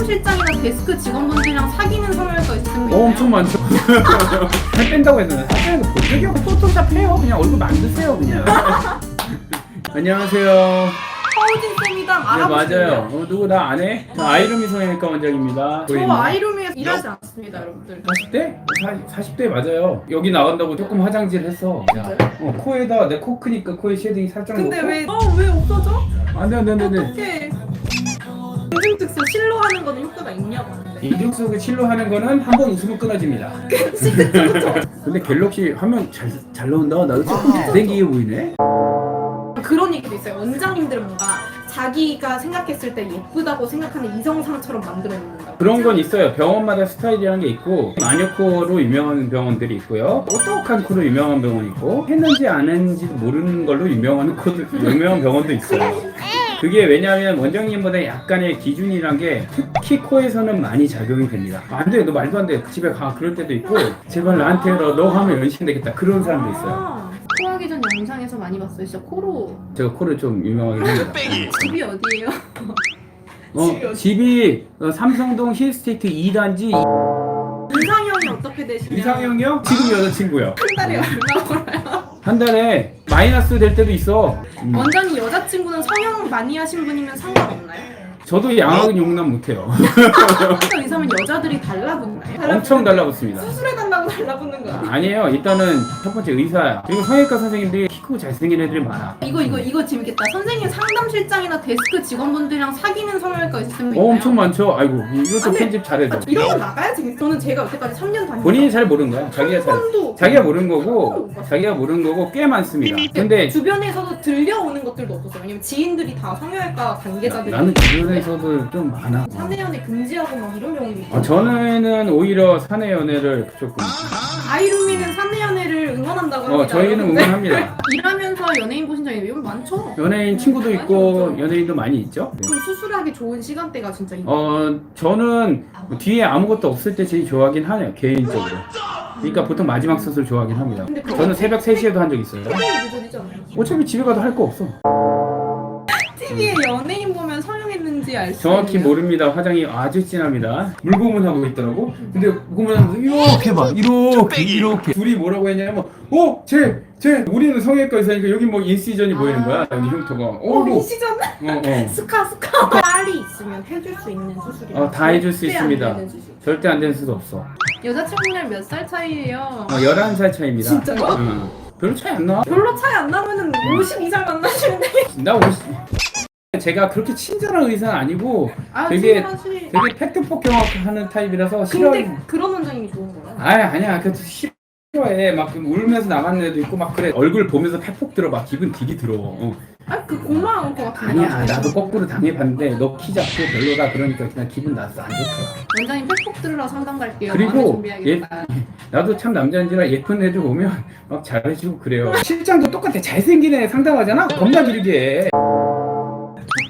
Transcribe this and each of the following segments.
상담실장이나 데스크 직원분들이랑 사귀는 성형외과 있으면 어, 엄청 많죠. 살 뺀다고 해서 살 빼는 거본 적이 없고 포토샵 해요. 그냥 얼굴 만드세요 그냥. 안녕하세요. 허우진 쌤이다 네 알아보시면 맞아요. 어, 누구 나 안 해? 저 아이루미 성형외과 원장입니다. 저 아이룸에서 일하지 않습니다 여러분들 40대? 40, 대 맞아요. 여기 나간다고 조금 화장질 했어. 어, 코에다 내 코 크니까 코에 쉐딩 살짝 근데 넣고. 왜, 어, 왜 없어져? 안돼 안돼 안돼. 어떡해 인증특수 실로 하는 거는 효과가 있냐고 하는데 이중 속에 실로 하는 거는 한 번 웃으면 끊어집니다. 근데 갤럭시 화면 잘, 잘 나온다. 나도 조금 잘생기게 보이네. 그런 얘기도 있어요 원장님들은 뭔가 자기가 생각했을 때 예쁘다고 생각하는 이성상처럼 만들어 놓는다 그런 건 있어요. 병원마다 스타일이라는 게 있고 마녀코로 유명한 병원들이 있고요. 오똑한 코로 유명한 병원이 있고 했는지 안 했는지 모르는 걸로 유명한 코도 유명한 병원도 있어요. 그게 왜냐하면 원장님보다 약간의 기준이란 게 특히 코에서는 많이 작용이 됩니다. 안 돼, 너 말도 안 돼. 집에 가. 그럴 때도 있고 제발 나한테 해라. 너 하면 연신되겠다. 그런 사람도 있어요. 아, 코하기 전 영상에서 많이 봤어요 진짜 코로 제가 코를 좀 유명하게 합니다. 집이 어디예요? 어, 집이 어, 삼성동 힐스테이트 2단지 이상형이 어떻게 되시나요? 이상형이요? 지금 여자친구요. 한 달에 얼마 벌어요? 한 달에 마이너스 될 때도 있어. 음. 원장님 여자친구는 성형 많이 하신 분이면 상관없나요? 저도 양악은 용납 못해요. 성형 의사면 여자들이 달라붙나요? 엄청 달라붙습니다. 수술해 달라고 달라붙는 거 아니에요? 아니에요. 일단은 첫 번째 의사야. 그리고 성형외과 선생님들이 키 크고 잘생긴 애들이 많아. 이거 이거 이거 재밌겠다. 선생님 상담실장이나 데스크 직원분들이랑 사귀는 성형외과 있으면 어, 엄청 많죠. 아이고 이것도 아, 네. 편집 잘해줘. 이런 건 나가야 재밌어. 저는 제가 여태까지 3년 다니고 본인이 잘 모르는 거야. 자기가 잘 번도 자기가 모르는 거고 자기가 모르는 거고 꽤 많습니다. 근데 주변에서도 들려오는 것들도 없었어요. 왜냐면 지인들이 다 성형외과 관계자들이 나는 주변에 서도 좀 많아. 사내 연애 금지하고 막 이런 경우도 있고 아, 저는 오히려 사내 연애를 조금 아이루미는 사내 연애를 응원한다고 합니다. 어 저희는 여러분들. 응원합니다. 일하면서 연예인 보신 적이 이건 많죠? 연예인 친구도 있고 연예인도 많이 있죠. 네. 좀 수술하기 좋은 시간대가 진짜 있 어 저는 뒤에 아무것도 없을 때 제일 좋아하긴 하네요 개인적으로. 그러니까 보통 마지막 수술 좋아하긴 합니다. 근데 그거 저는 새벽 3시에도 한 적 있어요. 어차피 집에 가도 할 거 없어. TV에 연예인 보면 성형 했는지 알수 정확히 있나요? 모릅니다. 화장이 아주 진합니다. 물고문 하고 있더라고. 근데 고문 하면서 이렇게 막 이렇게 이렇게 둘이 뭐라고 했냐면 어, 쟤, 쟤 우리는 성형외과 의사니까 여기 뭐 인시전이 보이는 거야. 여기 흉터가. 어, 어, 뭐. 이 시전 어, 어. 스카 스카 딸이 있으면 해줄 수 있는 수술이에요. 어, 다 해줄 수 있습니다. 되는. 절대 안될 수도 없어. 여자친구랑 몇 살 차이예요? 어, 11살 차이입니다. 진짜요? 응. 별로 차이 안 나. 별로 차이 안 나면은 50 이상 만나시면 돼. 나 50. 제가 그렇게 친절한 의사는 아니고 아, 되게- 친절하시- 되게 팩트 폭격하는 타입이라서 싫어. 근데 그런 원장님이 좋은 거야. 아니 아니야 그 싫어해 막 울면서 나가는 애도 있고 막 그래 얼굴 보면서 팩폭 들어 막 기분 되게 들어. 어. 아, 그 고마운 것 같은데. 아니야 나도 거꾸로 당해봤는데 너 키 작고 별로다 그러니까 그냥 기분 나서 안 좋더라. 원장님 팩폭 들으러 상담 갈게요. 그리고 준비하겠다. 나도 참 남자인지라 예쁜 애들 보면 막 잘해주고 그래요. 실장도 똑같아 잘생긴 애 상담하잖아 겁나 길게 해.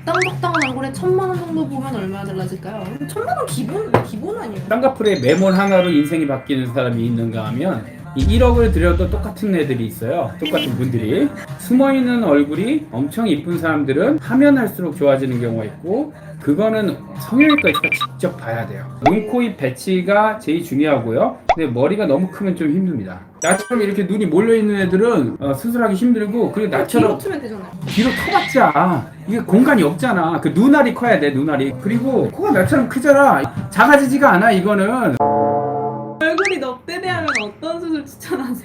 적당적당한 얼굴에 천만 원 정도 보면 얼마나 달라질까요? 천만 원 기본 기본 아니에요? 쌍꺼풀에 메몬 하나로 인생이 바뀌는 사람이 있는가 하면 이 1억을 들여도 똑같은 애들이 있어요. 똑같은 분들이. 숨어있는 얼굴이 엄청 이쁜 사람들은 하면 할수록 좋아지는 경우가 있고 그거는 성형외과에서 직접 봐야 돼요. 눈, 코, 입 배치가 제일 중요하고요. 근데 머리가 너무 크면 좀 힘듭니다. 나처럼 이렇게 눈이 몰려있는 애들은 어, 수술하기 힘들고 그리고 나처럼 트면 되잖아요. 뒤로 커봤자 이게 공간이 없잖아. 그 눈알이 커야 돼 눈알이. 그리고 코가 나처럼 크잖아. 작아지지가 않아 이거는.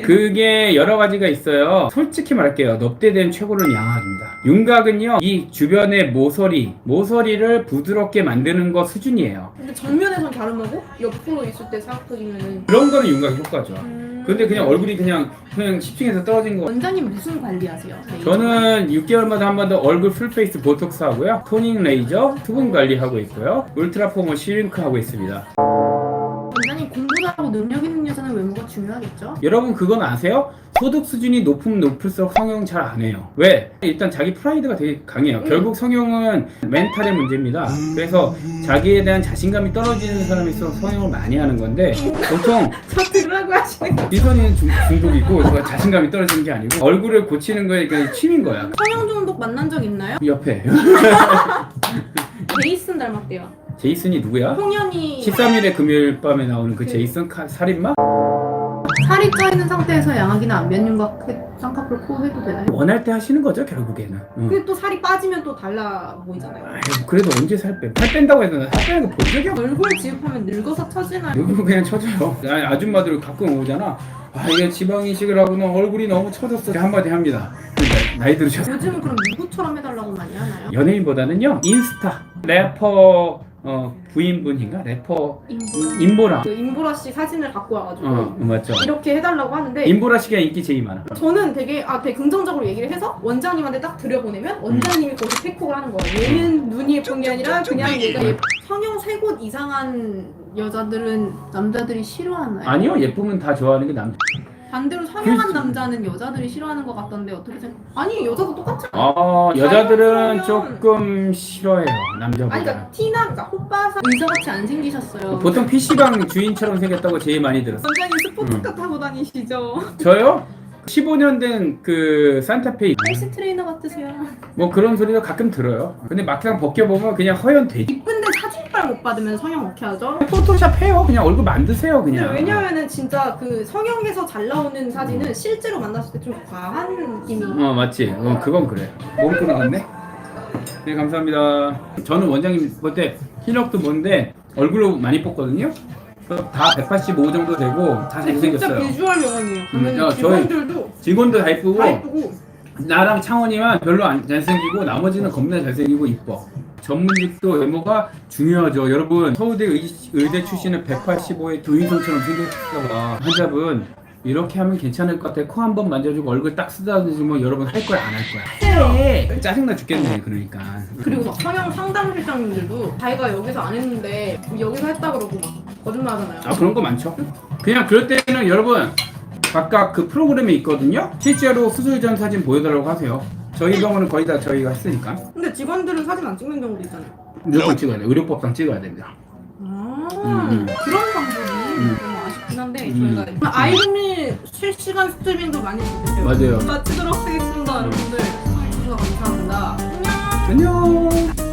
그게 여러 가지가 있어요. 솔직히 말할게요. 넙대된 최고는 양악입니다. 윤곽은요, 이 주변의 모서리, 모서리를 부드럽게 만드는 거 수준이에요. 근데 정면에선 갸름하고 옆으로 있을 때 사각터지면은 그런 거는 윤곽이 효과 좋아. 음... 근데 그냥 얼굴이 그냥, 그냥 10층에서 떨어진 거. 원장님 무슨 관리하세요? 네, 저는 6개월마다 한 번 더 얼굴 풀페이스 보톡스 하고요. 토닝 레이저, 수분 관리하고 있고요. 울트라 포머 시링크 하고 있습니다. 중요하겠죠? 여러분 그건 아세요? 소득 수준이 높으면 높을수록 성형 잘 안 해요. 왜? 일단 자기 프라이드가 되게 강해요. 음. 결국 성형은 멘탈의 문제입니다. 그래서 자기에 대한 자신감이 떨어지는 있어 성형을 많이 하는 건데 보통 저 들으라고 하시는 거 이선이는 중, 중독이고 그거 자신감이 떨어지는 게 아니고 얼굴을 고치는 거에 그냥 취미인 거야. 성형 중독 만난 적 있나요? 옆에 베이슨 닮았대요 제이슨이 누구야? 홍현이 13일의 금요일 밤에 나오는 그 그- 제이슨 카, 살인마? 살이 쪄 있는 상태에서 양악이나 안면윤곽 쌍꺼풀 코 해도 되나요? 원할 때 하시는 거죠 결국에는. 응. 근데 또 살이 빠지면 또 달라 보이잖아요. 아유, 그래도 언제 살 빼? 살 뺀다고 해서 나살 빼는 거 본 적이 없어. 얼굴 지읍하면 늙어서 처지나요? 누구 그냥 쳐져요. 아니, 아줌마들 가끔 오잖아. 아 이게 지방 이식을 하고 너 얼굴이 너무 처졌어. 한마디 합니다. 근데 나이 들으셨어. 요즘은 그럼 누구처럼 해달라고 많이 하나요? 연예인보다는요 인스타 래퍼 어, 부인분인가 래퍼 인보라. 임보라. 그 인보라 씨 사진을 갖고 와가지고 어 맞죠. 이렇게 해달라고 하는데 임보라 씨가 인기 제일 많아. 저는 되게 아 되게 긍정적으로 얘기를 해서 원장님한테 딱 들여보내면 원장님이 거기서 팩폭을 하는 거예요. 얘는 눈이 예쁜 게 아니라 그냥 얘가 예 성형 세 곳 이상한 여자들은 남자들이 싫어하나요? 아니요 예쁘면 다 좋아하는 게 남자. 반대로 성형한. 남자는 여자들이 싫어하는 것 같던데 어떻게 생각? 아니 여자도 똑같지 않아요? 어 여자들은 자연스러우면- 조금 싫어해요 아니 남자보다. 그러니까 티나 그러니까 호빠사 의자같이 안 생기셨어요. 보통 PC방 주인처럼 생겼다고 제일 많이 들었어. 원장님 스포츠카 타고 다니시죠? 저요? 15년 된 그 산타페이 헬스 트레이너 같으세요. 뭐 그런 소리도 가끔 들어요. 근데 막상 벗겨보면 그냥 허연 돼지. 못 받으면 성형 어떻게 하죠? 포토샵 해요. 그냥 얼굴 만드세요. 근데 그냥. 왜냐면은 진짜 그 성형에서 잘 나오는 사진은 실제로 만났을 때 좀 과한 느낌이 어 맞지. 어 그건 그래. 몸 끊어갔네. 네 감사합니다. 저는 원장님 볼때 흰력도 뭔데 얼굴로 많이 뽑거든요. 다 185 정도 되고 다 근데 진짜 잘생겼어요. 비주얼 명언이에요. 음, 보면 야, 직원들도 직원도 다 이쁘고 다 이쁘고 나랑 창원이만 별로 안 잘생기고 나머지는 겁나 잘생기고 이뻐. 전문직도 외모가 중요하죠. 여러분 서울대 의, 의대 출신은 185의 조인성처럼 생겼다가 환자분 이렇게 하면 괜찮을 것 같아. 코 한 번 만져주고 얼굴 딱 쓰다듬으면 여러분 할 거야 안 할 거야? 해. 짜증나 죽겠네 그러니까. 그리고 막 성형 상담 실장님들도 자기가 여기서 안 했는데 여기서 했다 그러고 막 거짓말하잖아요. 아 그런 거 많죠. 그냥 그럴 때는 여러분 각각 그 프로그램에 있거든요. 실제로 수술 전 사진 보여달라고 하세요. 저희 병원은 거의 다 저희가 했으니까 근데 직원들은 사진 안 찍는 경우도 있잖아요. 무조건 찍어야 돼. 의료법상 찍어야 됩니다. 아 음. 그런 방법이 음. 너무 아쉽긴 한데 음. 저희가 아이돌미 실시간 스트리밍도 많이 해주세요. 맞아요. 마치도록 하겠습니다, 여러분들. 시청해주셔서 감사합니다. 안녕. 안녕.